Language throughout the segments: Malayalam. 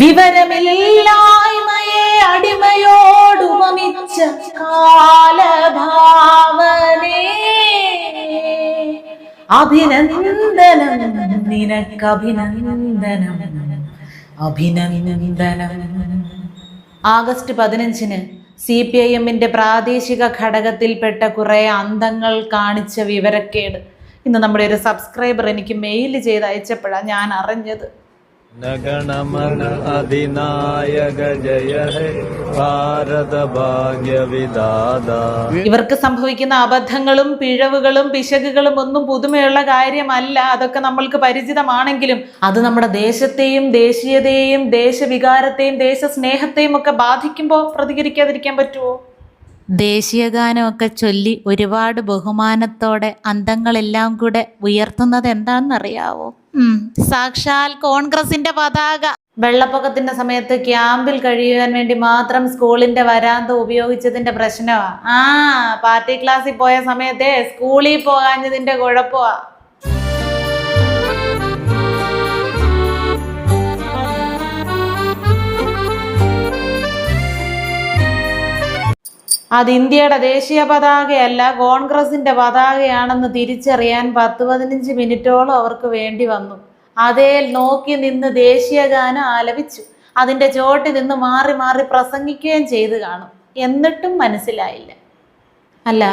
വിവരമില്ലായ്മയെ അടിമയോടുപമിച്ച കാലഭാവനേ. അഭിനന്ദനം നിനക്ക് അഭിനന്ദനം. അഭിനന്ദനം ആഗസ്റ്റ് പതിനഞ്ചിന് സി പി ഐ എമ്മിന്റെ പ്രാദേശിക ഘടകത്തിൽപ്പെട്ട കുറെ അന്തങ്ങൾ കാണിച്ച വിവരക്കേട്. ഇന്ന് നമ്മുടെ ഒരു സബ്സ്ക്രൈബർ എനിക്ക് മെയിൽ ചെയ്ത് അയച്ചപ്പോഴാണ് ഞാൻ അറിഞ്ഞത്. നഗണമന അധിനായക ജയ ഭാരത ഭാഗ്യ വിദാത. ഇവർക്ക് സംഭവിക്കുന്ന അബദ്ധങ്ങളും പിഴവുകളും പിശകുകളും ഒന്നും പുതുമയുള്ള കാര്യമല്ല. അതൊക്കെ നമ്മൾക്ക് പരിചിതമാണെങ്കിലും അത് നമ്മുടെ ദേശത്തെയും ദേശീയതയെയും ദേശവികാരത്തെയും ദേശസ്നേഹത്തെയും ഒക്കെ ബാധിക്കുമ്പോൾ പ്രതികരിക്കാതിരിക്കാൻ പറ്റുമോ ദേശീയഗാനമൊക്കെ ചൊല്ലി ഒരുപാട് ബഹുമാനത്തോടെ അന്തങ്ങളെല്ലാം കൂടെ ഉയർത്തുന്നത് എന്താണെന്നറിയാവോ? സാക്ഷാൽ കോൺഗ്രസിന്റെ പതാക. വെള്ളപ്പൊക്കത്തിന്റെ സമയത്ത് ക്യാമ്പിൽ കഴിയുവാൻ വേണ്ടി മാത്രം സ്കൂളിന്റെ വരാന്ത ഉപയോഗിച്ചതിന്റെ പ്രശ്നമാ. ആ പാർട്ടി ക്ലാസ്സിൽ പോയ സമയത്തെ സ്കൂളിൽ പോകാഞ്ഞതിന്റെ കുഴപ്പമാ. അത് ഇന്ത്യയുടെ ദേശീയ പതാകയല്ല കോൺഗ്രസിന്റെ പതാകയാണെന്ന് തിരിച്ചറിയാൻ പത്ത് പതിനഞ്ച് മിനിറ്റോളം അവർക്ക് വേണ്ടി വന്നു. അതേ നോക്കി നിന്ന് ദേശീയ ഗാനം ആലപിച്ചു. അതിന്റെ ചോട്ടിൽ നിന്ന് മാറി മാറി പ്രസംഗിക്കുകയും ചെയ്തു കാണും. എന്നിട്ടും മനസ്സിലായില്ല. അല്ല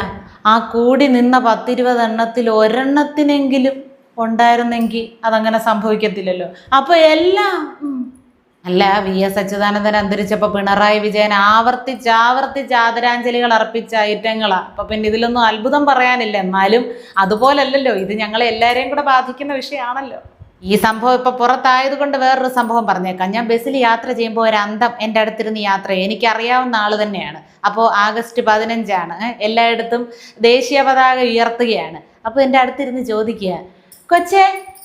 ആ കൂടി നിന്ന പത്തിരുപത് എണ്ണത്തിൽ ഒരെണ്ണത്തിനെങ്കിലും ഉണ്ടായിരുന്നെങ്കിൽ അതങ്ങനെ സംഭവിക്കത്തില്ലല്ലോ. അപ്പോൾ എല്ലാം. അല്ല വി എസ് അച്യുതാനന്ദൻ അന്തരിച്ചപ്പോ പിണറായി വിജയൻ ആവർത്തിച്ച് ആവർത്തിച്ച് ആദരാഞ്ജലികൾ അർപ്പിച്ച ഐറ്റങ്ങളാ. അപ്പൊ പിന്നെ ഇതിലൊന്നും അത്ഭുതം പറയാനില്ല. എന്നാലും അതുപോലല്ലല്ലോ. ഇത് ഞങ്ങളെ എല്ലാവരെയും കൂടെ ബാധിക്കുന്ന വിഷയമാണല്ലോ. ഈ സംഭവം ഇപ്പൊ പുറത്തായത് കൊണ്ട് വേറൊരു സംഭവം പറഞ്ഞേക്കാം. ഞാൻ ബസ്സിൽ യാത്ര ചെയ്യുമ്പോൾ ഒരു അന്തം എന്റെ അടുത്തിരുന്ന് യാത്ര എനിക്കറിയാവുന്ന ആൾ തന്നെയാണ്. അപ്പോൾ ആഗസ്റ്റ് പതിനഞ്ചാണ്. എല്ലായിടത്തും ദേശീയ പതാക ഉയർത്തുകയാണ്. അപ്പോൾ എന്റെ അടുത്തിരുന്ന് ചോദിക്കുക കൊച്ചേ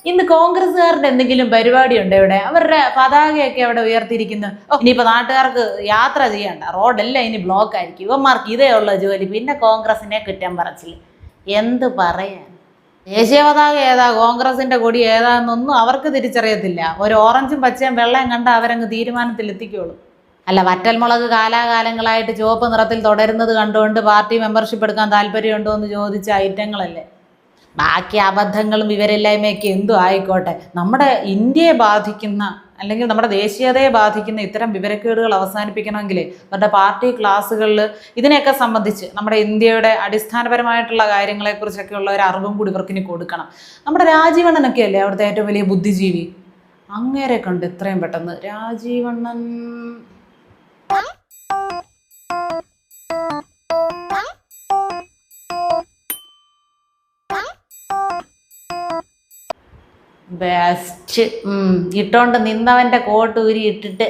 ഇന്ന് കോൺഗ്രസ്സുകാരുടെ എന്തെങ്കിലും പരിപാടി ഉണ്ടോ ഇവിടെ? അവരുടെ പതാകയൊക്കെ അവിടെ ഉയർത്തിയിരിക്കുന്നു. ഇനിയിപ്പോൾ ഇനിയിപ്പോ നാട്ടുകാർക്ക് യാത്ര ചെയ്യണ്ട. റോഡെല്ലാം ഇനി ബ്ലോക്ക് ആയിരിക്കും. ഇവന്മാർക്ക് ഇതേ ഉള്ള ജോലി. പിന്നെ കോൺഗ്രസിനെ കുറ്റം പറച്ചിൽ എന്ത് പറയാൻ? ദേശീയ പതാക ഏതാ? കോൺഗ്രസിന്റെ കൊടി ഏതാന്നൊന്നും അവർക്ക് തിരിച്ചറിയത്തില്ല. ഒരു ഓറഞ്ചും പച്ചയും വെള്ളയും കണ്ട അവരങ്ങ് തീരുമാനത്തിൽ എത്തിക്കോളൂ അല്ല വറ്റൽമുളക് കാലാകാലങ്ങളായിട്ട് ചുവപ്പ് നിറത്തിൽ തുടരുന്നത് കണ്ടുകൊണ്ട് പാർട്ടി മെമ്പർഷിപ്പ് എടുക്കാൻ താല്പര്യമുണ്ടോ എന്ന് ചോദിച്ച ഐറ്റങ്ങളല്ലേ? ബാക്കി അബദ്ധങ്ങളും വിവരമില്ലായ്മയൊക്കെ എന്തും ആയിക്കോട്ടെ? നമ്മുടെ ഇന്ത്യയെ ബാധിക്കുന്ന അല്ലെങ്കിൽ നമ്മുടെ ദേശീയതയെ ബാധിക്കുന്ന ഇത്തരം വിവരക്കേടുകൾ അവസാനിപ്പിക്കണമെങ്കിൽ അവരുടെ പാർട്ടി ക്ലാസ്സുകളിൽ ഇതിനെയൊക്കെ സംബന്ധിച്ച് നമ്മുടെ ഇന്ത്യയുടെ അടിസ്ഥാനപരമായിട്ടുള്ള കാര്യങ്ങളെക്കുറിച്ചൊക്കെ ഉള്ള ഒരു അറിവും കൂടി ഇവർക്കിനി കൊടുക്കണം. നമ്മുടെ രാജീവണ്ണനൊക്കെ അല്ലേ അവിടുത്തെ ഏറ്റവും വലിയ ബുദ്ധിജീവി? അങ്ങേരെ കണ്ട് ഇത്രയും പെട്ടെന്ന് രാജീവണ്ണൻ ബെസ്റ്റ് ഇട്ടോണ്ട് നിന്നവന്റെ കോട്ട് ഊരി ഇട്ടിട്ട്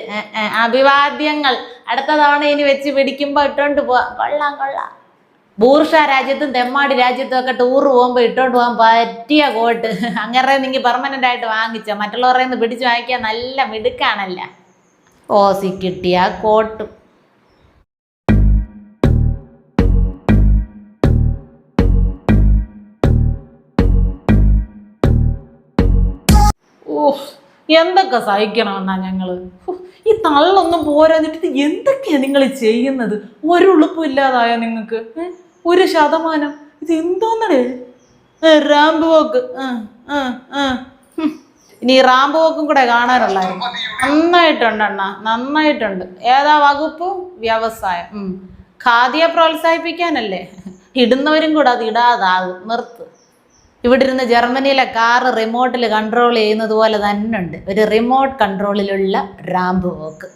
അഭിവാദ്യങ്ങൾ. അടുത്ത തവണ ഇനി വെച്ച് പിടിക്കുമ്പോ ഇട്ടോണ്ട് പോവാം. കൊള്ളാം കൊള്ളാം. ബൂർഷ രാജ്യത്തും തെമ്മാടി രാജ്യത്തും ഒക്കെ ടൂർ പോകുമ്പോൾ ഇട്ടോണ്ട് പോകാൻ പറ്റിയ കോട്ട്. അങ്ങനെ നിങ്ങൾ പെർമനന്റ് ആയിട്ട് വാങ്ങിച്ച. മറ്റുള്ളവരെ നിന്ന് പിടിച്ച് വാങ്ങിക്കാൻ നല്ല മിടുക്കാണല്ല. ഓസി കിട്ടിയ കോട്ടും. ഓഹ് എന്തൊക്കെ സഹിക്കണമെന്നാ ഞങ്ങൾ? ഈ തള്ളൊന്നും പോരാഞ്ഞിട്ട് എന്തൊക്കെയാണ് എന്തൊക്കെയാ നിങ്ങൾ ചെയ്യുന്നത്? ഒരു ഉളുപ്പും ഇല്ലാതായ നിങ്ങൾക്ക്? ഒരു ശതമാനം? ഇത് എന്തോന്നടേ? Ramp walk. ഇനി റാമ്പ് വോക്കും കൂടെ കാണാറുള്ളായിരുന്നു നന്നായിട്ടുണ്ട് അണ്ണ നന്നായിട്ടുണ്ട്. ഏതാ വകുപ്പ്? വ്യവസായം. ഖാദിയെ പ്രോത്സാഹിപ്പിക്കാനല്ലേ? ഇടുന്നവരും കൂടെ അത് ഇടാതാകും. നിർത്ത്. ഇവിടെ ഇരുന്ന് ജർമ്മനിയിലെ കാർ റിമോട്ടിൽ കൺട്രോൾ ചെയ്യുന്നത് പോലെ തന്നെ ഉണ്ട് ഒരു റിമോട്ട് കൺട്രോളിലുള്ള റാമ്പ് വോക്ക്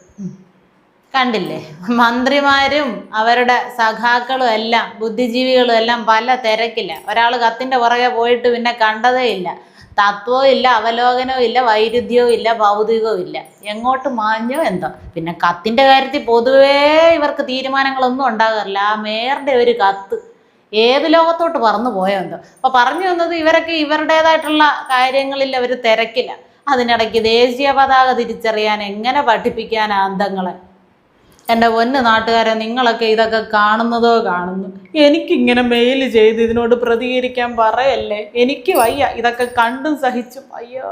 കണ്ടില്ലേ? മന്ത്രിമാരും അവരുടെ സഖാക്കളും എല്ലാം ബുദ്ധിജീവികളും എല്ലാം പല തിരക്കില്ല ഒരാൾ കത്തിന്റെ പുറകെ പോയിട്ട് പിന്നെ കണ്ടതേ ഇല്ല. തത്വവും ഇല്ല അവലോകനവും ഇല്ല വൈരുദ്ധ്യവും ഇല്ല ഭൗതികവും ഇല്ല. എങ്ങോട്ട് മാഞ്ഞോ എന്തോ. പിന്നെ കത്തിന്റെ കാര്യത്തിൽ പൊതുവേ ഇവർക്ക് തീരുമാനങ്ങളൊന്നും ഉണ്ടാകാറില്ല. ആ മേയറുടെ ഒരു കത്ത് ഏത് ലോകത്തോട്ട് പറന്നു പോയെന്ന്. അപ്പോൾ അപ്പൊ പറഞ്ഞു വന്നത് ഇവരൊക്കെ ഇവരുടേതായിട്ടുള്ള കാര്യങ്ങളിൽ അവർ തിരക്കില്ല. അതിനിടയ്ക്ക് ദേശീയ പതാക തിരിച്ചറിയാൻ എങ്ങനെ പഠിപ്പിക്കാൻ അന്തങ്ങളെ? എന്റെ പൊന്ന് നാട്ടുകാരെ നിങ്ങളൊക്കെ ഇതൊക്കെ കാണുന്നതോ കാണുന്നു. എനിക്കിങ്ങനെ മെയിൽ ചെയ്ത് ഇതിനോട് പ്രതികരിക്കാൻ പറയല്ലേ? എനിക്ക് വയ്യ. ഇതൊക്കെ കണ്ടും സഹിച്ചും. അയ്യോ.